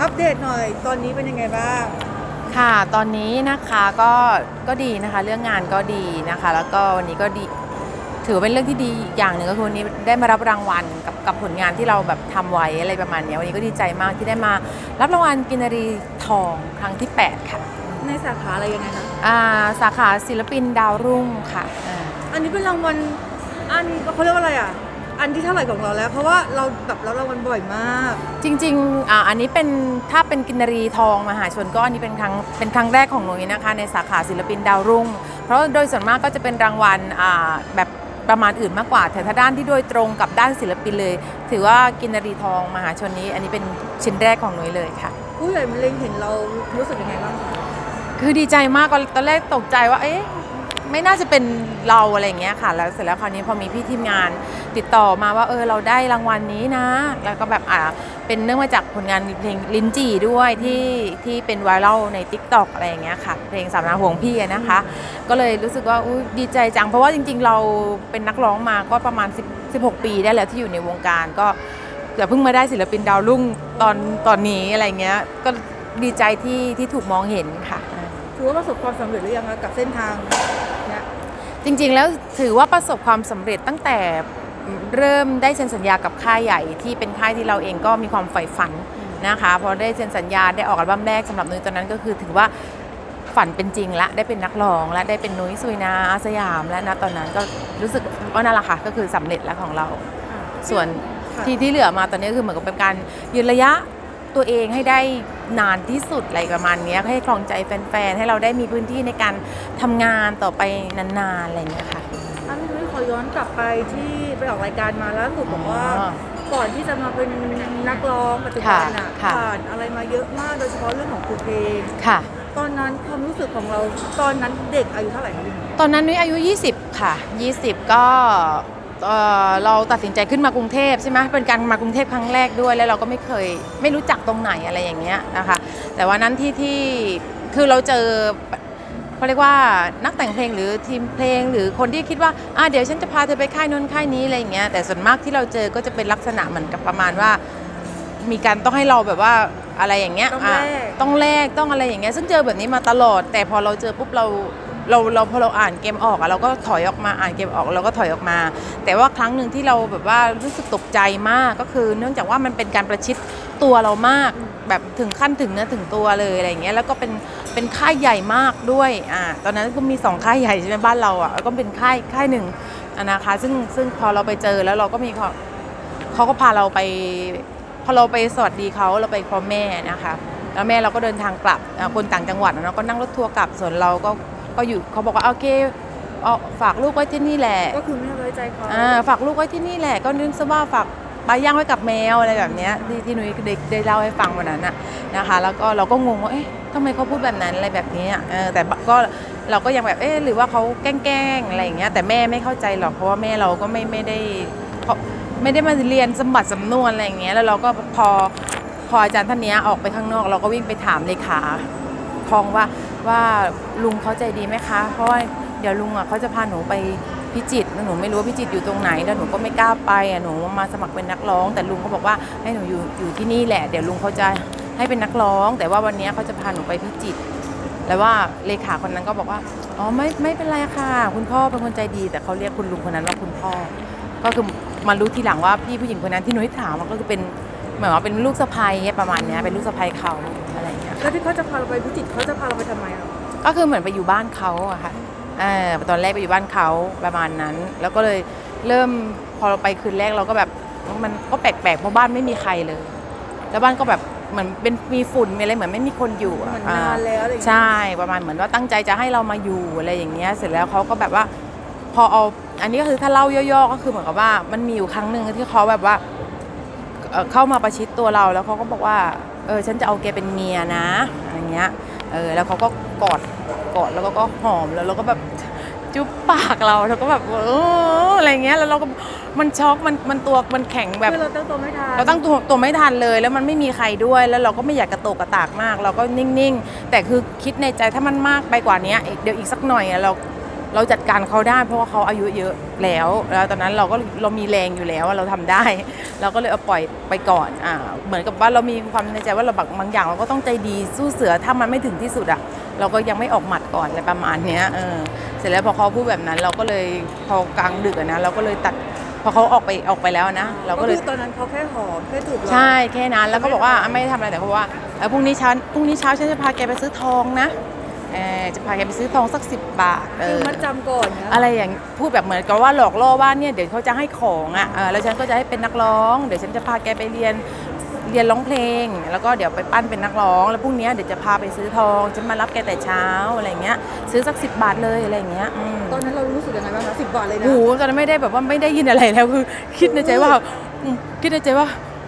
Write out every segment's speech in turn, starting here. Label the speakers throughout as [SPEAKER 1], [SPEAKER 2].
[SPEAKER 1] อัปเดตหน่อย ตอนนี้เป็นยังไงบ้าง
[SPEAKER 2] ค่ะ ตอนนี้นะคะก็ก็ดีนะคะ เรื่องงานก็ดีนะคะ แล้วก็วันนี้ก็ดี ถือว่าเป็นเรื่องที่ดีอีกอย่างหนึ่งก็คือวันนี้ได้มารับรางวัลกับกับผลงานที่เราแบบทำไว้อะไรประมาณเนี้ยวันนี้ก็ดีใจมากที่ได้มารับรางวัลกินนารีทองครั้งที่ 8 ค่ะ
[SPEAKER 1] ในสาขาอะไรยังไงคะ
[SPEAKER 2] อ่าสาขาศิลปินดาวรุ่งค่ะอ่า
[SPEAKER 1] อันนี้เป็นรางวัลอันเขาเรียกว่าอะไรอะ อันที่เท่าไหร่ของเราแล้ว เพราะว่าเราแบบรับรางวัลบ่อยมาก
[SPEAKER 2] จริงๆอ่าอันนี้เป็นถ้าเป็นกินนารีทองมหาชนก็อันนี้เป็นครั้งเป็นครั้งแรกของหนูนะคะ ในสาขาศิลปินดาวรุ่ง เพราะโดยส่วนมากก็จะเป็นรางวัลอ่าแบบประมาณอื่นมากกว่า แต่ถ้าด้านที่โดยตรงกับด้านศิลปินเลย ถือว่ากินนารีทองมหาชนนี้ อันนี้เป็นชิ้นแรกของหนูเลยค่ะ
[SPEAKER 1] ผู้ใหญ่มันเล็งเห็นเรารู้สึกยังไงบ้างคะ
[SPEAKER 2] คือดีใจมากตอนตอนแรกตกใจว่าเอ๊ะไม่น่าจะเป็นเราอะไรอย่างเงี้ยค่ะ แล้วเสร็จแล้วคราวนี้พอมีพี่ทีมงาน ติดต่อมาว่าเออเราได้รางวัลนี้นะ แล้วก็แบบอ่าเป็นเนื่องมาจากผลงานเพลงลิ้นจี่ด้วยที่ที่เป็นไวรัลใน t ิ k t o k อะไรอย่างเงี้ยค่ะ เพลงสามนาห่วงพี่อะนะคะ ก็เลยรู้สึกว่าอุ๊ยดีใจจัง เพราะว่าจริง ๆ เราเป็นนักร้องมาก็ประมาณ 10 16 ปีได้แล้วที่อยู่ในวงการก็แต่เพิ่งมาได้ศิลปินดาวรุ่งตอนตอนนี้อะไรเงี้ยก็ดีใจที่ที่ถูกมองเห็นค่ะ
[SPEAKER 1] ถือว่าประสบความสำเร็จหรือยังคะกับเส้นทางเนี้ย
[SPEAKER 2] จริงๆแล้วถือว่าประสบความสำเร็จตั้งแต่ เริ่มได้เซ็นสัญญากับค่ายใหญ่ที่เป็นค่ายที่เราเองก็มีความใฝ่ฝันนะคะพอได้เซ็นสัญญาได้ออกอัลบั้มแรกสำหรับนุ้ยตอนนั้นก็คือถือว่าฝันเป็นจริงละได้เป็นนักร้องและได้เป็นนุ้ยสุยนาอาสยามและนะตอนนั้นก็รู้สึกว่านั่นแหละค่ะก็คือสำเร็จแล้วของเรา ส่วน
[SPEAKER 1] ค่ะ
[SPEAKER 2] ที่ที่เหลือมาตอนนี้ก็คือเหมือนกับเป็นการยืนระยะตัวเองให้ได้นานที่สุดอะไรประมาณเนี้ยให้ครองใจแฟนๆให้เราได้มีพื้นที่ในการทำงานต่อไปนานๆอะไรอย่างเงี้ยค่ะ
[SPEAKER 1] อันนี้ขอย้อนกลับไปที่ไปออกรายการมาแล้วสุดบอกว่า
[SPEAKER 2] อ๋อ
[SPEAKER 1] ก่อนที่จะมาเป็นนักร้องปัจจุบันอะ
[SPEAKER 2] ค่ะค่ะ
[SPEAKER 1] ผ่านอะไรมาเยอะมากโดยเฉพาะเรื่องของครูเพลง
[SPEAKER 2] ค่ะ
[SPEAKER 1] ตอนนั้นความรู้สึกของเราตอนนั้นเด็กอายุเท่าไหร่คะพี่หนู
[SPEAKER 2] ตอนนั้นนุ้ยอายุ 20 ค่ะ 20 ก็เอ่อเราตัดสินใจขึ้นมากรุงเทพใช่ไหมเป็นการมากรุงเทพครั้งแรกด้วย แล้วเราก็ไม่เคยไม่รู้จักตรงไหนอะไรอย่างเงี้ยนะคะ แต่ว่านั้นที่ที่คือเราเจอ เขาเรียกว่านักแต่งเพลงหรือทีมเพลง หรือคนที่คิดว่าอะเดี๋ยวฉันจะพาเธอไปค่ายนู้นค่ายนี้อะไรอย่างเงี้ยแต่ส่วนมากที่เราเจอก็จะเป็นลักษณะเหมือนกับประมาณว่า มีการต้องให้เราแบบว่าอะไรอย่างเงี้ย
[SPEAKER 1] ต้องแลก
[SPEAKER 2] ต้องแลกต้องอะไรอย่างเงี้ยซึ่งเจอแบบนี้มาตลอด แต่พอเราเจอปุ๊บเราเราเราพอเราอ่านเกมออกอะเราก็ถอยออกมาอ่านเกมออกเราก็ถอยออกมา แต่ว่าครั้งหนึ่งที่เราแบบว่ารู้สึกตกใจมากก็คือ เนื่องจากว่ามันเป็นการประชิดตัวเรามากแบบถึงขั้นถึงเนื้อถึงตัวเลยอะไรอย่างเงี้ยแล้วก็เป็น เป็นค่ายใหญ่มากด้วยอ่าตอนนั้นก็มีสองค่ายใหญ่ใช่ไหมบ้านเราอะแล้วก็เป็นค่ายค่ายหนึ่งอะนะคะซึ่งซึ่งพอเราไปเจอแล้วเราก็มีความเขาก็พาเราไป พอเราไปสวัสดีเขาเราไปพร้อมแม่นะคะแล้วแม่เราก็เดินทางกลับอ่าคนต่างจังหวัดอะเนาะก็นั่งรถทัวร์กลับส่วนเราก็ก็อยู่เขาบอกว่าโอเคเอาฝากลูกไว้ที่นี่แหละ
[SPEAKER 1] ก็คือไม่ไว้ใจเขา
[SPEAKER 2] อ่าฝากลูกไว้ที่นี่แหละ ก็นึกซะว่าฝากปลาย่างไว้กับแมวอะไรแบบเนี้ยที่ที่หนุ้ยได้ได้เล่าให้ฟังวันนั้นน่ะนะคะ แล้วก็เราก็งงว่าเอ๊ะทำไมเขาพูดแบบนั้นอะไรแบบนี้อะเออแต่ก็เราก็ยังแบบเอ๊ะหรือว่าเขาแกล้งๆอะไรอย่างเงี้ยแต่แม่ไม่เข้าใจหรอกเพราะว่าแม่เราก็ไม่ไม่ได้เขาไม่ได้มาเรียนสมบัติสำนวนอะไรอย่างเงี้ยแล้วเราก็พอพออาจารย์ท่านเนี้ยออกไปข้างนอก เราก็วิ่งไปถามเลขาทองว่าว่าลุงเขาใจดีไหมคะ เพราะว่าเดี๋ยวลุงอะเขาจะพาหนูไปพิจิตรแล้วหนูไม่รู้ว่าพิจิตรอยู่ตรงไหนแล้วหนูก็ไม่กล้าไปอะหนูมาสมัครเป็นนักร้อง แต่ลุงเขาบอกว่าให้หนูอยู่อยู่ที่นี่แหละ เดี๋ยวลุงเขาจะ ให้เป็นนักร้อง แต่ว่าวันนี้เขาจะพาหนูไปพิจิตรแล้วว่าเลขาคนนั้นก็บอกว่าอ๋อไม่ไม่เป็นไรค่ะ คุณพ่อเป็นคนใจดี แต่เขาเรียกคุณลุงคนนั้นว่าคุณพ่อ ก็คือมารู้ทีหลังว่าพี่ผู้หญิงคนนั้นที่หนูให้ถามมันก็คือเป็นเหมือนว่าเป็นลูกสะใภ้ประมาณเนี้ยเป็นลูกสะใภ้เขาอะไรอย่างเงี้ย
[SPEAKER 1] แล้วที่เขาจะพาเราไปพิจิตรเขาจะพาเราไปทำไมอะ
[SPEAKER 2] ก็คือเหมือนไปอยู่บ้านเขาอะค่ะเออตอนแรกไปอยู่บ้านเขาประมาณนั้น แล้วก็เลยเริ่มพอเราไปคืนแรกเราก็แบบมันก็แปลกๆเพราะบ้านไม่มีใครเลย แล้วบ้านก็แบบ เหมือนเป็นมีฝุ่นมีอะไรเหมือนไม่มีคนอยู่
[SPEAKER 1] เห
[SPEAKER 2] อะ
[SPEAKER 1] มือน
[SPEAKER 2] อ่
[SPEAKER 1] นานแล้วอะไรอย่างเงี้ย
[SPEAKER 2] ใช่ประมาณเหมือนว่าตั้งใจจะให้เรามาอยู่อะไรอย่างเงี้ยเสร็จแล้วเขาก็แบบว่า พอเอาอันนี้ก็คือถ้าเล่าย่อๆก็คือเหมือนกับว่ามันมีอยู่ครั้งหนึ่งที่เขาแบบว่าเอ่อเข้ามาประชิดตัวเราแล้วเขาก็บอกว่าเออฉันจะเอาแกเป็นเมียนะอะไรเงี้ยเออแล้วเขาก็กอดกอดแล้วก็ก็หอมแล้วเราก็แบบ จุ๊บปากเราแล้วก็แบบเอออะไรเงี้ยแล้วเราก็มันช็อกมันมันตัวมันแข็งแบบ
[SPEAKER 1] คือเราตั้งตัวไม่ทัน
[SPEAKER 2] เราตั้งตัวตัวไม่ทันเลย แล้วมันไม่มีใครด้วยแล้วเราก็ไม่อยากกระโตกกระตากมาก เราก็นิ่งๆ แต่คือคิดในใจถ้ามันมากไปกว่านี้อีกเดี๋ยวอีกสักหน่อยอะเราเราจัดการเขาได้ เพราะว่าเขาอายุเยอะแล้ว แล้วตอนนั้นเราก็เรามีแรงอยู่แล้วเราทำได้ เราก็เลยเอาปล่อยไปก่อนอ่าเหมือนกับว่าเรามีความในใจว่าเราบางบางอย่างเราก็ต้องใจดีสู้เสือถ้ามันไม่ถึงที่สุดอะ เราก็ยังไม่ออกหมัดก่อนอะไรประมาณเนี้ยเออเสร็จแล้วพอเขาพูดแบบนั้น เราก็เลยพอกลางดึกอะนะเราก็เลยตัดพอเขาออกไปออกไปแล้วนะ เราก็เลย
[SPEAKER 1] คือตอนนั้นเขาแค่หอมแค่ถูกเรา
[SPEAKER 2] ใช่แค่นั้นแล้วก็บอกว่าอะไม่ได้ทำอะไรแต่เขาบอกว่าเออพรุ่งนี้เช้าพรุ่งนี้เช้าฉันจะพาแกไปซื้อทองนะเออจะพาแกไปซื้อทองสักสิบบาทเอ
[SPEAKER 1] คือ
[SPEAKER 2] อ
[SPEAKER 1] มัดจำก่อนนะ
[SPEAKER 2] อะไรอย่างพูดแบบเหมือนกับว่าหลอกล่อว่าเนี่ยเดี๋ยวเขาจะให้ของอะเออแล้วฉันก็จะให้เป็นนักร้อง เดี๋ยวฉันจะพาแกไปเรียน เรียนร้องเพลง แล้วก็เดี๋ยวไปปั้นเป็นนักร้อง แล้วพรุ่งนี้เดี๋ยวจะพาไปซื้อทองฉันมารับแกแต่เช้าอะไรเงี้ยซื้อสักสิบบาทเลยอะไรเงี้ยอืม
[SPEAKER 1] ตอนนั้นเรารู้สึกยังไงบ้างคะสิบบาทเลยนะ
[SPEAKER 2] โอ้โหตอนนั้นไม่ได้แบบว่าไม่ได้ยินอะไรแล้วคือ คิดในใจว่าอืมคิดในใจว่า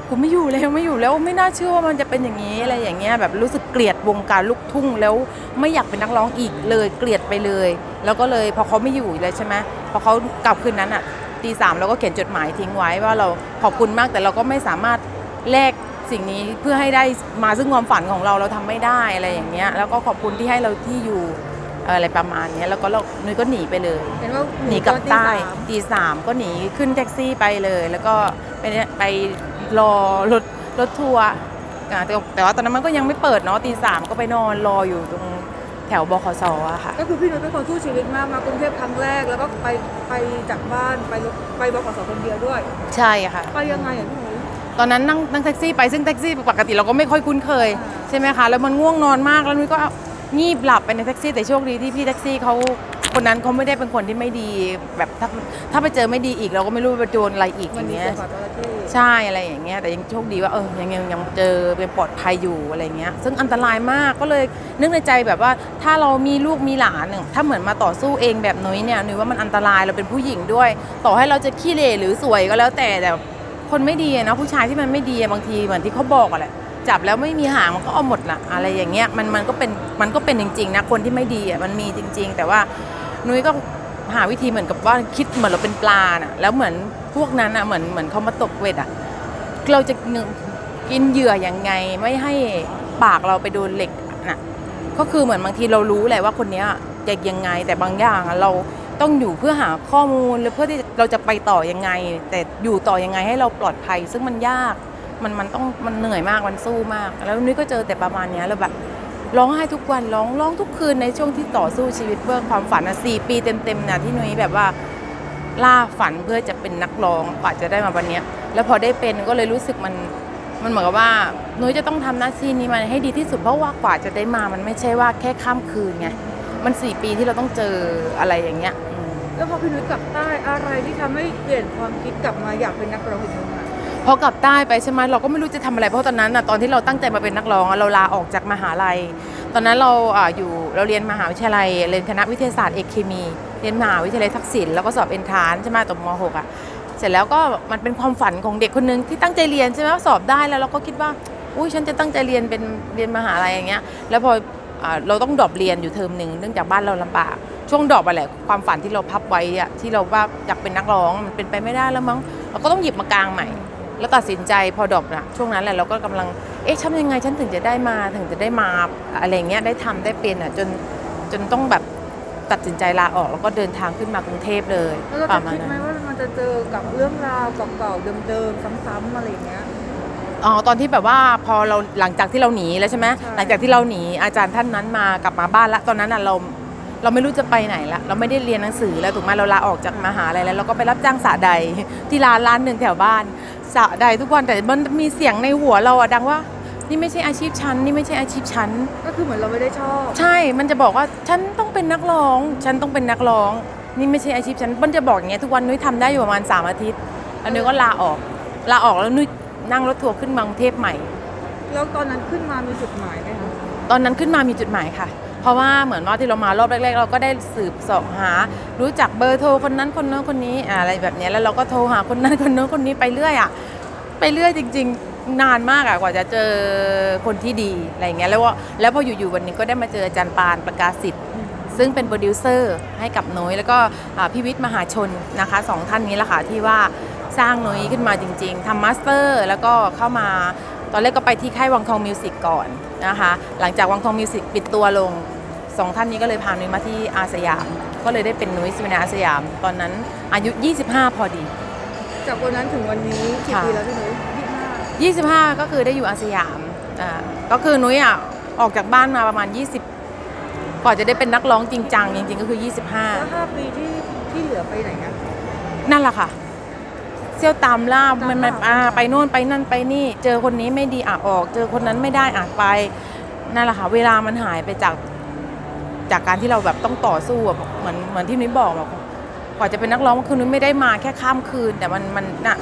[SPEAKER 2] กูไม่อยู่แล้วไม่อยู่แล้วไม่น่าเชื่อว่ามันจะเป็นอย่างนี้อะไรอย่างเงี้ยแบบรู้สึกเกลียดวงการลูกทุ่งแล้วไม่อยากเป็นนักร้องอีกเลยเกลียดไปเลย แล้วก็เลยพอเขาไม่อยู่เลยใช่ไหมพอเขากลับคืนนั้นอะตีสามเราก็เขียนจดหมายทิ้งไว้ว่าเราขอบคุณมากแต่เราก็ไม่สามารถแลก สิ่งนี้เพื่อให้ได้มาซึ่งความฝันของเราเราทำไม่ได้อะไรอย่างเงี้ยแล้วก็ขอบคุณที่ให้เราที่อยู่อะไรประมาณเนี้ยแล้วก็เรานุ้ยก็หนีไปเลย
[SPEAKER 1] เห็นว่า
[SPEAKER 2] หนีกลับ
[SPEAKER 1] ตอน
[SPEAKER 2] ใต้
[SPEAKER 1] สาม
[SPEAKER 2] ตีสามก็หนีขึ้นแท็กซี่ไปเลย แล้วก็ไปเนี่ยไปรอรถรถทัวร์อ่าแต่แต่ว่าตอนนั้นมันก็ยังไม่เปิดเนาะตีสามก็ไปนอนรออยู่ตรงแถวบขสอะค่ะ
[SPEAKER 1] ก็คือพี่นุ้ยเป็นคนสู้ชีวิตมากมากรุงเทพครั้งแรก แล้วก็ไปไปจากบ้านไปรถไปบขสคนเดียวด้วย
[SPEAKER 2] ใช่ค่ะ
[SPEAKER 1] ไปยังไงอะพี่นุ้ย
[SPEAKER 2] ตอนนั้นนั่งนั่งแท็กซี่ไปซึ่งแท็กซี่ปกติเราก็ไม่ค่อยคุ้นเคย
[SPEAKER 1] อ่า
[SPEAKER 2] ใช่ไหมคะแล้วมันง่วงนอนมากแล้วนุ้ยก็งีบหลับไปในแท็กซี่แต่โชคดีที่พี่แท็กซี่เขาคนนั้นเขาไม่ได้เป็นคนที่ไม่ดีแบบถ้าถ้าไปเจอไม่ดีอีกเราก็ไม่รู้ว่าจะโดนอะไรอีกอ
[SPEAKER 1] มัน
[SPEAKER 2] ย่าง
[SPEAKER 1] มี
[SPEAKER 2] เงี้ย
[SPEAKER 1] เสียงขอจระเข้
[SPEAKER 2] ใช่อะไรอย่างเงี้ยแต่ยังโชคดีว่าเออยังยังยังเจอเป็นปลอดภัยอยู่อะไรเงี้ยซึ่งอันตรายมากก็เลยนึกในใจแบบว่าถ้าเรามีลูกมีหลานเนี่ยถ้าเหมือนมาต่อสู้เองแบบนุ้ยเนี่ยนุ้ยว่ามันอันตรายเราเป็นผู้หญิงด้วย ต่อให้เราจะขี้เหร่หรือสวยก็แล้วแต่แต่ คนไม่ดีอะนะผู้ชายที่มันไม่ดีอะบางทีเหมือนที่เขาบอกอะแหละจับแล้วไม่มีหางมันก็เอาหมดละอะไรอย่างเงี้ยมันมันก็เป็นมันก็เป็นจริงๆนะคนที่ไม่ดีอะมันมีจริง ๆ แต่ว่านุ้ยก็หาวิธีเหมือนกับว่าคิดเหมือนเราเป็นปลาน่ะแล้วเหมือนพวกนั้นอะเหมือนเหมือนเขามาตกเวทอะเราจะกินเหยื่อยังไงไม่ให้ปากเราไปโดนเหล็กน่ะก็คือเหมือนบางทีเรารู้แหละว่าคนเนี้ยจะยังไงแต่บางอย่างเราต้องอยู่เพื่อหาข้อมูลหรือเพื่อที่จะ เราจะไปต่อยังไง แต่อยู่ต่อยังไงให้เราปลอดภัย ซึ่งมันยากมันมันต้องมันเหนื่อยมากมันสู้มาก แล้วนี่ก็เจอแต่ประมาณเนี้ยแล้วแบบร้องไห้ทุกวันร้องร้องทุกคืนในช่วงที่ต่อสู้ชีวิตเพื่อความฝันอะสี่ปีเต็มๆนะที่นุ้ยแบบว่าล่าฝันเพื่อจะเป็นนักร้องกว่าจะได้มาวันเนี้ยแล้วพอได้เป็นก็เลยรู้สึกมันมันเหมือนกับว่านุ้ยจะต้องทำหน้าที่นี้มันให้ดีที่สุดเพราะว่ากว่าจะได้มามันไม่ใช่ว่าแค่ข้ามคืนไงมันสี่ปีที่เราต้องเจออะไรอย่างเงี้ย
[SPEAKER 1] แล้วพอพี่นุ้ยกลับใต้อะไรที่ทำให้เปลี่ยนความคิดกลับมาอยากเป็นนักร้องอีกครั้ง
[SPEAKER 2] พอกลับใต้ไปใช่ไหมเราก็ไม่รู้จะทำอะไรเพราะตอนนั้นนะตอนที่เราตั้งใจมาเป็นนักร้องเราลาออกจากมหาลัย ตอนนั้นเราออยู่เราเรียนมหาวิทยาลัยเรียนคณะวิทยาศาสตร์เอกเคมี เรียนมหาวิทยาลัยทักษิณแล้วก็สอบเอนทรานใช่ไหมตอนม .6 อะเสร็จแล้วก็มันเป็นความฝันของเด็กคนหนึ่งที่ตั้งใจเรียนใช่ไหมสอบได้แล้วเราก็คิดว่าอุ้ยฉันจะตั้งใจเรียนเป็นเรียนมหาลัยอย่างเงี้ยแล้วพอ เราต้องดรอปเรียนอยู่เทอมหนึ่งเนื่องจากบ้านเราลำบาก ช่วงดรอปไปแหละความฝันที่เราพับไว้อะที่เราว่าอยากเป็นนักร้องมันเป็นไปไม่ได้แล้วมั้งเราก็ต้องหยิบมากลางใหม่ แล้วตัดสินใจพอดรอปนะช่วงนั้นแหละเราก็กำลังเอ๊ะทำยังไงฉันถึงจะได้มาถึงจะได้มาอะไรเงี้ยได้ทำได้เป็นอะจนจนต้องแบบตัดสินใจลาออกแล้วก็เดินทางขึ้นมากรุงเทพเลย
[SPEAKER 1] แล้วเรา
[SPEAKER 2] ป
[SPEAKER 1] จะ
[SPEAKER 2] ระมาณ
[SPEAKER 1] คิดไหม
[SPEAKER 2] นั้น
[SPEAKER 1] ว่ามันจะเจอกับเรื่องราวเก่าๆเดิมๆซ้ำๆอะไรอย่างเงี้ย
[SPEAKER 2] อ๋อตอนที่แบบว่าพอเราหลังจากที่เราหนีแล้วใช่ไหม
[SPEAKER 1] ใช่
[SPEAKER 2] หลังจากที่เราหนีอาจารย์ท่านนั้นมากลับมาบ้านละตอนนั้นอะเราเราไม่รู้จะไปไหนละเราไม่ได้เรียนหนังสือแล้วถูกไหมเราลาออกจากมหาลัยแล้วเราก็ไปรับจ้างสระใดที่ร้านร้านหนึ่งแถวบ้านสระใดทุกวันแต่มันมีเสียงในหัวเราอะดังว่านี่ไม่ใช่อาชีพฉันนี่ไม่ใช่อาชีพฉัน
[SPEAKER 1] ก็คือเหมือนเราไม่ได้ชอบ
[SPEAKER 2] ใช่ มันจะบอกว่าฉันต้องเป็นนักร้อง ฉันต้องเป็นนักร้อง นี่ไม่ใช่อาชีพฉันมันจะบอกอย่างเงี้ยทุกวันนุ้ยทำได้อยู่ประมาณ3อาทิตย์แล้วนุ้ยก็ลาออกลาออกแล้วนุ้ย นั่งรถทัวร์ขึ้นมากรุงเทพใหม่
[SPEAKER 1] แล้วตอนนั้นขึ้นมามีจุดหมายไหมคะ
[SPEAKER 2] ตอนนั้นขึ้นมามีจุดหมายค่ะ เพราะว่าเหมือนว่าที่เรามารอบแรกๆ เราก็ได้สืบเสอบหา รู้จักเบอร์โทรคนนั้นคนนั้นคนนี้อ่าอะไรแบบเนี้ยแล้วเราก็โทรหาคนนั้นคนนั้นคนนี้ไปเรื่อยอะไปเรื่อยจริง ๆ นานมากอะกว่าจะเจอคนที่ดีอะไรอย่างเงี้ยแล้วว่าแล้วพออยู่ๆวันหนึงก็ได้มาเจออาจารย์ปานประกาศสิทธิ์ซึ่งเป็นโปรดิวเซอร์ให้กับน้อยแล้วก็อ่าพี่วิทย์มหาชนนะคะสองท่านนี้แหละค่ะที่ว่า สร้างน้อยขึ้นมาจริง ๆทำมาสเตอร์ แล้วก็เข้ามาตอนแรกก็ไปที่ค่ายวังทองมิวสิกก่อนนะคะ หลังจากวังทองมิวสิกปิดตัวลงสองท่านนี้ก็เลยพานุ้ยมาที่อาสยาม ก็เลยได้เป็นนุ้ยสิวนาสยาม ตอนนั้นอายุ 25 พอดี
[SPEAKER 1] จากวันนั้นถึงวันนี้กี่
[SPEAKER 2] ค่ะ
[SPEAKER 1] ปีแล้วพี่นุ้ยยี่สิบห้า
[SPEAKER 2] 25ก็คือได้อยู่อาสยามอ่าก็คือนุ้ยอะออกจากบ้านมาประมาณ 20 ก่อนจะได้เป็นนักร้องจริงจังจริงๆ ก็คือ
[SPEAKER 1] แล้วห้าปีที่ที่เหลือไปไหนนะ
[SPEAKER 2] 25นั่นแหละค่ะ เที่ยวตามล่า
[SPEAKER 1] ตาม
[SPEAKER 2] มัน
[SPEAKER 1] ล่า
[SPEAKER 2] มันอ่าไปโน่นไปนั่นไปนี่ เจอคนนี้ไม่ดีอะออก เจอคนนั้นไม่ได้อะไปนั่นแหละค่ะเวลามันหายไปจากจากการที่เราแบบต้องต่อสู้อะเหมือนเหมือนที่นุ้ยบอกอะกว่าจะเป็นนักร้องคือนุ้ยไม่ได้มาแค่ข้ามคืน แต่มันมันน่ะ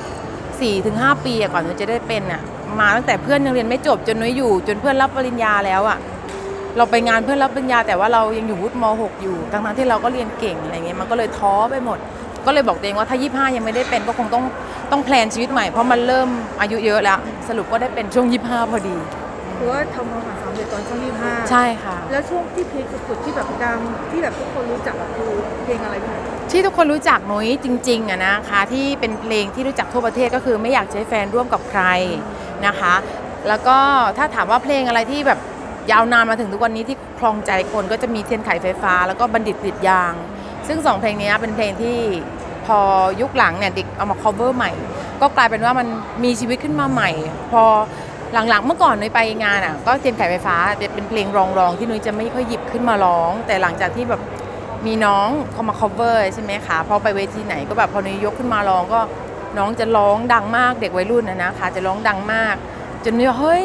[SPEAKER 2] สี่ถึงห้าปีอะก่อนนุ้ยจะได้เป็นอะมาตั้งแต่เพื่อนยังเรียนไม่จบจนนุ้ยอยู่ จนเพื่อนรับปริญญาแล้วอะเราไปงานเพื่อนรับปริญญา แต่ว่าเรายังอยู่วุฒิม .6 อยู่ทั้งทั้งๆที่เราก็เรียนเก่งอะไรเงี้ยมันก็เลยท้อไปหมด ก็เลยบอกตัวเองว่าถ้า 25 ยังไม่ได้เป็นก็คงต้อง ต้องแพลนชีวิตใหม่เพราะมันเริ่มอายุเยอะแล้ว สรุปก็ได้เป็นช่วง 25 พอดี
[SPEAKER 1] คือว่าทำความฝันสำเร็จตอนช่วงยี่สิบห้า
[SPEAKER 2] ใช่ค่ะ
[SPEAKER 1] แล้วช่วงที่พีคสุดๆที่แบบดังที่แบบทุกคนรู้จักอะคือเพลงอะไรพี่นุ้ย
[SPEAKER 2] ที่ทุกคนรู้จักนุ้ยจริงๆอะนะคะที่เป็นเพลงที่รู้จักทั่วประเทศก็คือไม่อยากใช้แฟนร่วมกับใครนะคะ แล้วก็ถ้าถามว่าเพลงอะไรที่แบบยาวนานมาถึงทุกวันนี้ที่คลองใจคนก็จะมีเทียนไขไฟฟ้า แล้วก็บัณฑิตกฤษยาง ซึ่งสองเพลงนี้เป็นเพลงที่ พอยุคหลังเนี่ยเด็กเอามา cover ใหม่ ก็กลายเป็นว่ามันมีชีวิตขึ้นมาใหม่ พอหลังๆเมื่อก่อนนุ้ยไปงานอะก็เทียนไขไฟฟ้าเป็นเพลงรองๆที่นุ้ยจะไม่ค่อยหยิบขึ้นมาร้อง แต่หลังจากที่แบบมีน้องเขามา cover ใช่ไหมคะพอไปเวทีไหนก็แบบพอนายยกขึ้นมาร้องก็น้องจะร้องดังมากเด็กวัยรุ่นนะนะคะจะร้องดังมาก จนนี่ยเฮ้ย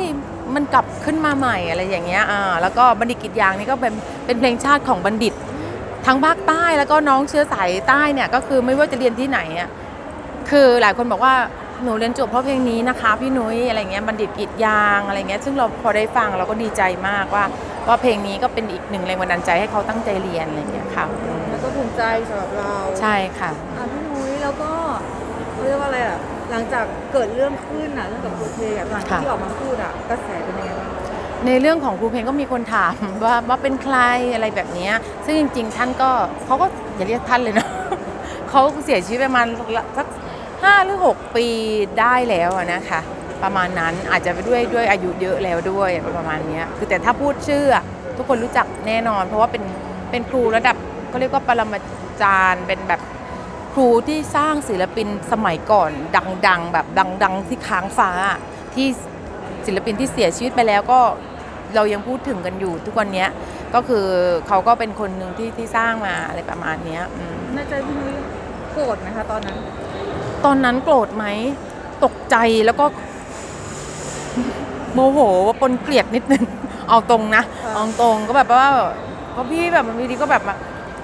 [SPEAKER 2] มันกลับขึ้นมาใหม่อะไรอย่างเงี้ยอ่าแล้วก็บัณฑิตกิจยางนี่ก็เป็นเป็นเพลงชาติของบัณฑิต ทั้งภาคใต้แล้วก็น้องเชื้อสายใต้เนี่ยก็คือไม่ว่าจะเรียนที่ไหนอะคือหลายคนบอกว่าหนูเรียนจบเพราะเพลงนี้นะคะ พี่นุ้ยอะไรเงี้ยบัณฑิตกิจยางอะไรเงี้ยซึ่งเราพอได้ฟังเราก็ดีใจมากว่าว่าเพลงนี้ก็เป็นอีกหนึ่งแรงบันดาลใจให้เขาตั้งใจเรียนอะไรเงี้ยค่ะอืม
[SPEAKER 1] แล้วก็ภูมิใจสำหรับเรา
[SPEAKER 2] ใช่ค่ะ
[SPEAKER 1] อะพี่นุ้ยแล้วก็เขาเรียกว่าอะไรอะหลังจากเกิดเรื่องขึ้นอะเรื่องกับโคเทอะหลังจาก
[SPEAKER 2] ค่ะ
[SPEAKER 1] ที่ออกมาพูดอะกระแสเป็นยังไงบ้าง
[SPEAKER 2] ในเรื่องของครูเพลงก็มีคนถามว่าว่าเป็นใครอะไรแบบนี้ ซึ่งจริง ๆ ท่านก็เขาก็อย่าเรียกท่านเลยนะเขาเสียชีวิตประมาณสักห้าหรือหกปีได้แล้วนะคะ ประมาณนั้นอาจจะด้วยด้วยอายุเยอะแล้วด้วยประมาณนี้คือแต่ถ้าพูดชื่อ ทุกคนรู้จักแน่นอน เพราะว่าเป็นเป็นครูระดับเขาเรียกว่าปรมาจารย์เป็นแบบครูที่สร้างศิลปินสมัยก่อน ดัง ๆ แบบดัง ๆ ที่ค้างฟ้าที่ศิลปินที่เสียชีวิตไปแล้วก็ เรายังพูดถึงกันอยู่ทุกวันเนี้ยก็คือเขาก็เป็นคนหนึ่งที่ที่สร้างมาอะไรประมาณเนี้ยอืม
[SPEAKER 1] ในใจพี่นุ้ยโกรธไหมคะตอนนั้น
[SPEAKER 2] ตอนนั้นโกรธไหมตกใจแล้วก็ โมโหปนเกลียดนิดนึง เอาตรงนะ
[SPEAKER 1] ค่ะ
[SPEAKER 2] เอาตรงก็แบบว่าเพราะพี่แบบบางทีก็แบบมา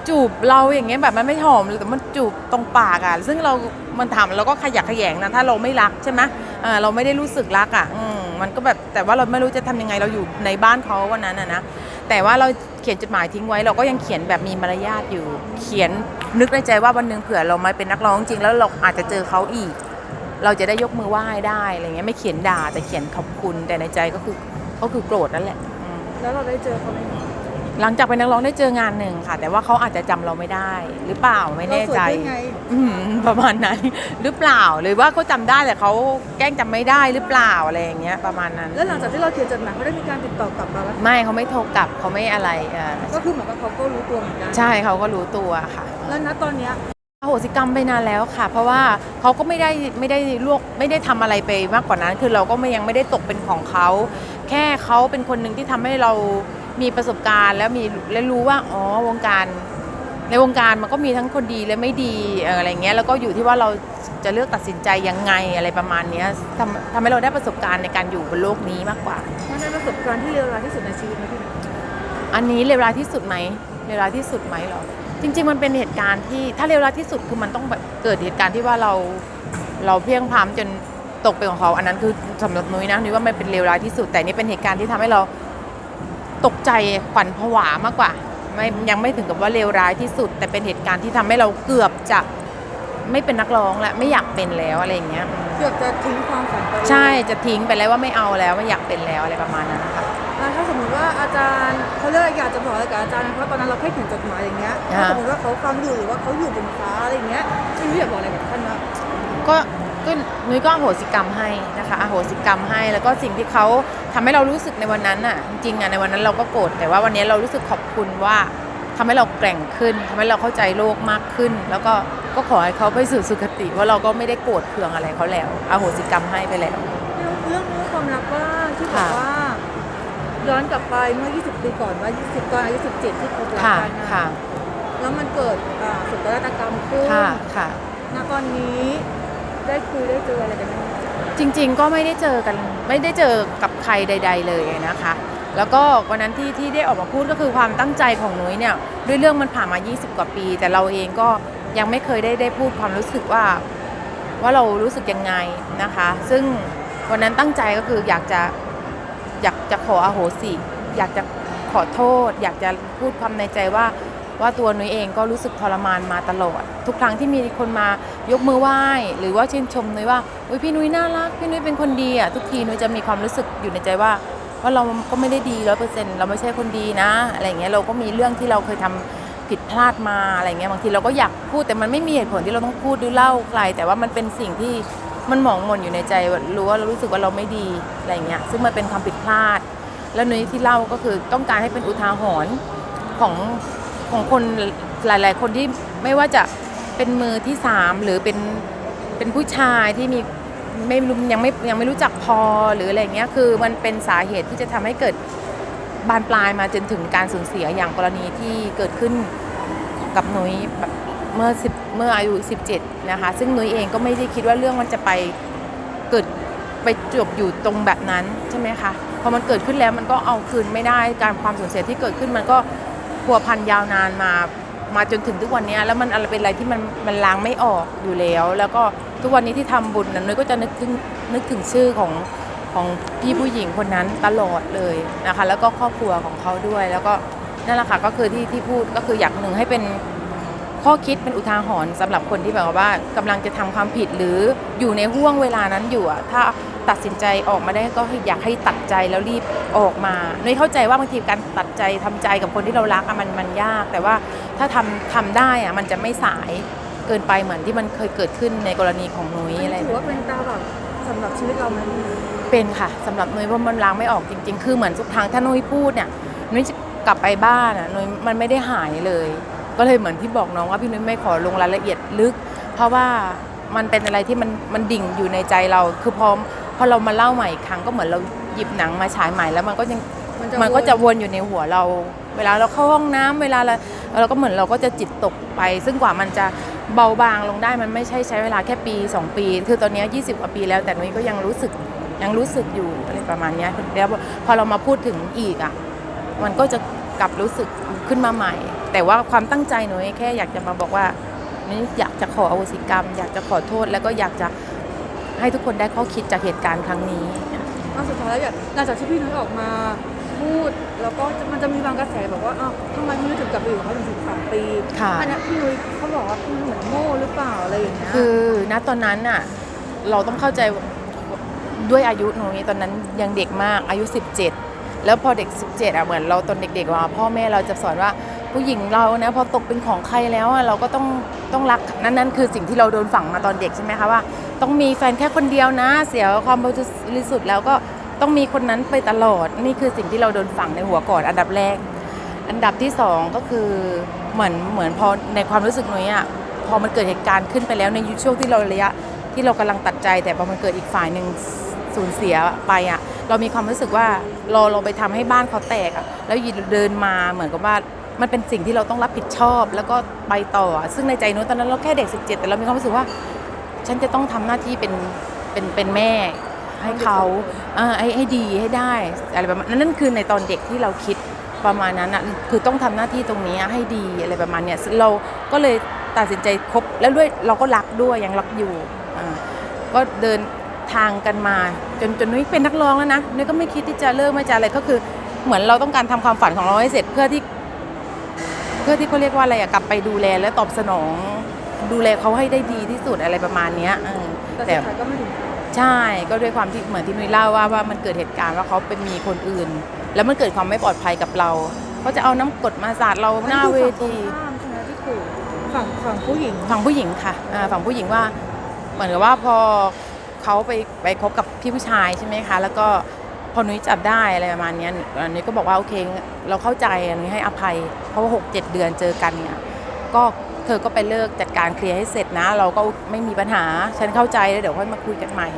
[SPEAKER 2] จูบเราอย่างเงี้ยแบบมันไม่หอมเลยแต่มันจูบตรงปากอะซึ่งเรา มันถามเราก็ขยักขยงนะถ้าเราไม่รักใช่ไหมอ่าเราไม่ได้รู้สึกรักอะอืม มันก็แบบแต่ว่าเราไม่รู้จะทำยังไงเราอยู่ในบ้านเขาวันนั้นอะนะแต่ว่าเราเขียนจดหมายทิ้งไว้ เราก็ยังเขียนแบบมีมารยาทอยู่ เขียนนึกในใจว่าวันหนึ่งเผื่อเรามาเป็นนักร้องจริงแล้วเราอาจจะเจอเขาอีก เราจะได้ยกมือไหว้ได้อะไรเงี้ยไม่เขียนด่าแต่เขียนขอบคุณแต่ในใจก็คือก็คือโกรธนั่นแหละ
[SPEAKER 1] แล้วเราได้เจอเขาไหม
[SPEAKER 2] หลังจากเป็นนักร้องได้เจองานหนึ่งค่ะ แต่ว่าเขาอาจจะจำเราไม่ได้ หรือเปล่าไม่แน่ใจ
[SPEAKER 1] เราสวยได้ไง
[SPEAKER 2] อืมประมาณนั้นหรือเปล่าหรือว่าเขาจำได้แต่เขาแกล้งจำไม่ได้หรือเปล่าอะไรอย่างเงี้ยประมาณนั้น
[SPEAKER 1] แล้วหลังจากที่เราเขียนจดหมายเขาได้มีการติดต่อกลับมาไหม
[SPEAKER 2] ไม่เขาไม่โทรกลับเขาไม่อะไรเอ่อ
[SPEAKER 1] ก็คือเหมือนกับเขาก็รู้ตัวเหมือนกัน
[SPEAKER 2] ใช่เขาก็รู้ตัวค่ะ
[SPEAKER 1] แล้วณตอนเนี้ย
[SPEAKER 2] อโหสิกรรมไปนานแล้วค่ะ เพราะว่าเขาก็ไม่ได้ไม่ได้ลวกไม่ได้ทำอะไรไปมากกว่านั้น คือเราก็ไม่ยังไม่ได้ตกเป็นของเขา แค่เขาเป็นคนหนึ่งที่ทำให้เรา มีประสบการณ์แล้วมีและรู้ว่าอ๋อวงการในวงการมันก็มีทั้งคนดีและไม่ดีเอ่ออะไรเงี้ยแล้วก็อยู่ที่ว่าเราจะเลือกตัดสินใจยังไงอะไรประมาณเนี้ยทำทำให้เราได้ประสบการณ์ในการอยู่บนโลกนี้มากกว่า
[SPEAKER 1] มันเป็นประสบการณ์ที่เลวร้ายที่สุดในชีวิตไหมพี่นุ้ย
[SPEAKER 2] อันนี้เลวร้ายที่สุดไหมเลวร้ายที่สุดไหมเหรอจริง ๆ มันเป็นเหตุการณ์ที่ถ้าเลวร้ายที่สุดคือมันต้องแบบเกิดเหตุการณ์ที่ว่าเราเราเพลียงพล้ำจนตกเป็นของเขา อันนั้นคือสำหรับนุ้ยนะนุ้ยว่ามันเป็นเลวร้ายที่สุดแต่นี่เป็นเหตุการณ์ที่ทำให้เรา ตกใจขวัญผวามากกว่าไม่ยังไม่ถึงกับว่าเลวร้ายที่สุด แต่เป็นเหตุการณ์ที่ทำให้เราเกือบจะไม่เป็นนักร้องและไม่อยากเป็นแล้วอะไรอย่างเงี้ยอืม
[SPEAKER 1] เกือบจะทิ้งความฝันไป
[SPEAKER 2] ใช่จะทิ้งไปแล้วว่าไม่เอาแล้วไม่อยากเป็นแล้วอะไรประมาณนั้นนะคะ
[SPEAKER 1] อ่าถ้าสมมติว่าอาจารย์เขาเรียกอะไรอยากจะบอกอะไรกับอาจารย์นะเพราะตอนนั้นเราแค่เขียนจดหมายอย่างเงี้ยถ้าสมมติว่าเขาฟังอยู่หรือว่าเขาอยู่บนฟ้าอะไรอย่างเงี้ยพี่นุ้ยอยากบอกอะไรกับท่านนะ
[SPEAKER 2] ก็ก็นุ้ยก็อโหสิกรรมให้นะคะอโหสิกรรมให้แล้วก็สิ่งที่เขา ทำให้เรารู้สึกในวันนั้นน่ะ จริงๆอะในวันนั้นเราก็โกรธแต่ว่าวันนี้เรารู้สึกขอบคุณว่าทำให้เราแกร่งขึ้นทำให้เราเข้าใจโลกมากขึ้น แล้วก็ก็ขอให้เขาไปสู่สุคติเพราะเราก็ไม่ได้โกรธเคืองอะไรเขาแล้วอโหสิกรรมให้ไปแล้ว
[SPEAKER 1] เรื่องของความรักว่างที่บอก
[SPEAKER 2] ค่ะ
[SPEAKER 1] ว่าย้อนกลับไปเมื่อ 20 ปีก่อนว่า 20 ตอนอายุ 17 ที่คบรัก
[SPEAKER 2] ค่ะ
[SPEAKER 1] กันนะ
[SPEAKER 2] ค่ะ
[SPEAKER 1] แล้วมันเกิดอ่าสุกนาฏกรรมขึ้น
[SPEAKER 2] ค่ะค่ะ
[SPEAKER 1] ณตอนนี้ได้คุยได้เจออะไรกันไหม
[SPEAKER 2] จริงๆก็ไม่ได้เจอกันไม่ได้เจอกับใครใด ๆ เลยนะคะ แล้วก็วันนั้นที่ที่ได้ออกมาพูดก็คือความตั้งใจของนุ้ยเนี่ยด้วยเรื่องมันผ่านมา 20 กว่าปี แต่เราเองก็ยังไม่เคยได้ได้พูดความรู้สึกว่า ว่าเรารู้สึกยังไงนะคะ ซึ่งวันนั้นตั้งใจก็คืออยากจะอยากจะขออโหสิอยากจะขอโทษ อยากจะพูดความในใจว่า ว่าตัวนุ้ยเองก็รู้สึกทรมานมาตลอด ทุกครั้งที่มีคนมายกมือไหว้ หรือว่าชื่นชมนุ้ยว่าอุยพี่นุ้ยน่ารักพี่นุ้ยเป็นคนดีอะทุกทีนุ้ยจะมีความรู้สึกอยู่ในใจว่าว่าเราก็ไม่ได้ดีร้อยเปอร์เซ็นต์เราไม่ใช่คนดีนะ อะไรเงี้ยเราก็มีเรื่องที่เราเคยทำผิดพลาดมาอะไรเงี้ยบางทีเราก็อยากพูดแต่มันไม่มีเหตุผลที่เราต้องพูดหรือเล่าใคร แต่ว่ามันเป็นสิ่งที่มันหมองหม่นอยู่ในใจรู้ว่าเรารู้สึกว่าเราไม่ดีอะไรเงี้ยซึ่งมันเป็นความผิดพลาด แล้วนุ้ยที่เล่าก็คือต้องการให้เป็นอุทาหรณ์ของ ของคนหลาย ๆ คนที่ไม่ว่าจะเป็นมือที่สามหรือเป็นเป็นผู้ชายที่มีไม่รู้ยังไม่ยังไม่รู้จักพอหรืออะไรเงี้ยคือมันเป็นสาเหตุที่จะทำให้เกิดบานปลายมาจนถึงการสูญเสียอย่างกรณีที่เกิดขึ้นกับนุ้ยแบบเมื่อสิบเมื่ออายุ 17 นะคะ ซึ่งนุ้ยเองก็ไม่ได้คิดว่าเรื่องมันจะไปเกิดไปจบอยู่ตรงแบบนั้นใช่ไหมคะพอมันเกิดขึ้นแล้วมันก็เอาคืนไม่ได้การความสูญเสียที่เกิดขึ้นมันก็ พัวพันยาวนานมามาจนถึงทุกวันนี้แล้วมันอะไรเป็นอะไรที่มันมันล้างไม่ออกอยู่แล้ว แล้วก็ทุกวันนี้ที่ทำบุญนั้นนุ้ยก็จะนึกถึงนึกถึงชื่อของของพี่ผู้หญิงคนนั้นตลอดเลยนะคะ แล้วก็ครอบครัวของเขาด้วย แล้วก็นั่นแหละค่ะก็คือที่ที่พูดก็คืออยากหนึ่งให้เป็นข้อคิดเป็นอุทาหรณ์สำหรับคนที่แบบว่ากำลังจะทำความผิดหรืออยู่ในห่วงเวลานั้นอยู่อะถ้าตัดสินใจออกมาได้ก็อยากให้ตัดใจแล้วรีบ ออกมาเนยเข้าใจว่าบางทีการตัดใจทำใจกับคนที่เรารักอะมันมันยาก แต่ว่าถ้าทำทำได้อะมันจะไม่สายเกินไปเหมือนที่มันเคยเกิดขึ้นในกรณีของนุ้ยอะไร
[SPEAKER 1] ถือว่าเป็นตาแบบสำหรับชีวิตเราไหม
[SPEAKER 2] เป็นค่ะสำหรับนุ้ยว่ามันล้างไม่ออกจริง ๆ คือเหมือนทุกครั้งถ้านุ้ยพูดเนี่ยนุ้ยจะกลับไปบ้านอะนุ้ยมันไม่ได้หายเลย ก็เลยเหมือนที่บอกน้องว่าพี่นุ้ยไม่ขอลงรายละเอียดลึก เพราะว่ามันเป็นอะไรที่มันมันดิ่งอยู่ในใจเรา คือพอพอเรามาเล่าใหม่อีกครั้งก็เหมือนเราห ยิบหนังมาฉายใหม่แล้วมันก็ยังมันก็จะวนอยู่ในหัวเรา เวลาเราเข้าห้องน้ำเวลาเราเราก็เหมือนเราก็จะจิตตกไป ซึ่งกว่ามันจะเบาบางลงได้มันไม่ใช่ใช้เวลาแค่ปี 2 ปี คือตอนเนี้ย20 กว่าปีแล้วแต่นุ้ยก็ยังรู้สึกยังรู้สึกอยู่อะไรประมาณเนี้ยแล้วพอเรามาพูดถึงอีกอะมันก็จะกลับรู้สึกขึ้นมาใหม่ แต่ว่าความตั้งใจหนุ้ยแค่อยากจะมาบอกว่านี่อยากจะขออโหสิกรรม อยากจะขอโทษแล้วก็อยากจะให้ทุกคนได้ข้อคิดจากเหตุการณ์ครั้งนี้
[SPEAKER 1] เอาสุดท้ายแล้วอย่างหลังจากที่พี่นุ้ยออกมาพูด แล้วก็มันจะมีบางกระแสบอกว่าอ้าวทำไมพี่นุ้ยถึงกลับไปอยู่กับเขาถึงสิบสามปี
[SPEAKER 2] ค่ะ
[SPEAKER 1] อันเนี้ยพี่นุ้ยเขาบอกว่าพี่นุ้ยเหมือนโง่หรือเปล่าอะไรอย่างเงี้ย
[SPEAKER 2] คือณตอนนั้นน่ะเราต้องเข้าใจด้วยอายุหนูนี้ตอนนั้นยังเด็กมากอายุ 17 แล้วพอเด็ก 17อะเหมือนเราตอนเด็กๆว่าพ่อแม่เราจะสอนว่า ผู้หญิงเรานะพอตกเป็นของใครแล้วอะเราก็ต้องต้องรักนั่นนั่นคือสิ่งที่เราโดนฝังมาตอนเด็กใช่ไหมคะว่า ต้องมีแฟนแค่คนเดียวนะ เสียความบริสุทธิ์แล้วก็ต้องมีคนนั้นไปตลอด นี่คือสิ่งที่เราโดนฝังในหัวก่อนอันดับแรก อันดับที่สองก็คือเหมือนเหมือนพอในความรู้สึกหนุ้ยอะพอมันเกิดเหตุการณ์ขึ้นไปแล้วในยุคช่วงที่เราระยะที่เรากำลังตัดใจ แต่พอมันเกิดอีกฝ่ายหนึ่งสูญเสียไปอะเรามีความรู้สึกว่าเราเราไปทำให้บ้านเขาแตกอะแล้วยิเดินมาเหมือนกับว่า มันเป็นสิ่งที่เราต้องรับผิดชอบ แล้วก็ไปต่ออะซึ่งในใจหนุ้ยตอนนั้นเราแค่เด็ก 17 แต่เรามีความรู้สึกว่า ฉันจะต้องทำหน้าที่เป็นเป็นเป็นแม่ให้เขาเอ่อให้ให้ดีให้ได้อะไรประมาณนั้นนั่นคือในตอนเด็กที่เราคิดประมาณนั้นอะคือต้องทำหน้าที่ตรงนี้ให้ดีอะไรประมาณเนี้ยเราก็เลยตัดสินใจคบแล้วด้วยเราก็รักด้วยยังรักอยู่อ่าก็เดินทางกันมา จนจนนุ้ยเป็นนักร้องแล้วนะนุ้ยก็ไม่คิดที่จะเลิกไม่จะอะไรก็คือเหมือนเราต้องการทำความฝันของเราให้เสร็จเพื่อที่เพื่อที่เขาเรียกว่าอะไรอะกลับไปดูแลและตอบสนอง ดูแลเขาให้ได้ดีที่สุดอะไรประมาณเนี้ยเออ
[SPEAKER 1] แต่สุดท้ายก็ไม่ถึง
[SPEAKER 2] ใช่ก็ด้วยความที่เหมือนที่นุ้ยเล่าว่าว่ามันเกิดเหตุการณ์ว่าเขาเป็นมีคนอื่น แล้วมันเกิดความไม่ปลอดภัยกับเราเขาจะเอาน้ำกรดมาสาดเราหน้าเวที
[SPEAKER 1] ฝั่งตรงข้ามใช่ไหมที่ขู่ฝั่งฝั่งผู้หญิง
[SPEAKER 2] ฝั่งผู้หญิงค่ะอ่าฝั่งผู้หญิงว่าเหมือนกับว่าพอเขาไปไปคบกับพี่ผู้ชายใช่ไหมคะ แล้วก็ พอนุ้ยจับได้อะไรประมาณนี้ยนุ้ยก็บอกว่าโอเคเราเข้าใจนุ้ยให้อภัย เพราะว่าหกเจ็ดเดือนเจอกันเนี่ยก็เธอก็ไปเลิกจัดการเคลียร์ให้เสร็จนะ เราก็ไม่มีปัญหาฉันเข้าใจแล้วเดี๋ยวค่อยมาคุยกันใหม่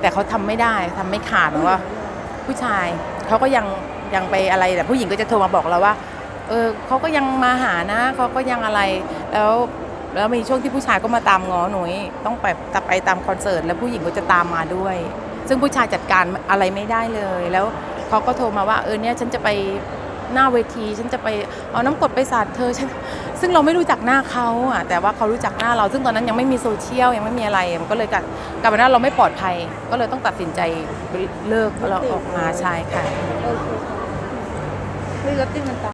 [SPEAKER 2] แต่เขาทำไม่ได้ทำไม่ขาดหรอว่า ผู้ชายเขาก็ยังยังไปอะไรแต่ผู้หญิงก็จะโทรมาบอกเราว่าเออเขาก็ยังมาหานะเขาก็ยังอะไรแล้วแล้วมีช่วงที่ผู้ชายก็มาตามง้อหนุ่ยต้องไปไปตามคอนเสิร์ตแล้วผู้หญิงก็จะตามมาด้วย ซึ่งผู้ชายจัดการอะไรไม่ได้เลย แล้วเขาก็โทรมาว่าเออเนี่ยฉันจะไปหน้าเวที ฉันจะไปเอาน้ำกรดไปสาดเธอฉันซึ่งเราไม่รู้จักหน้าเขาอะแต่ว่าเขารู้จักหน้าเรา ซึ่งตอนนั้นยังไม่มีโซเชียลยังไม่มีอะไรมันก็เลยกลายกายเป็นว่าเราไม่ปลอดภัย ก็เลยต้องตัดสินใจเลิกเราออกมาใช่ค่ะ
[SPEAKER 1] โอเคค่ะเฮ้ยรถติมันตา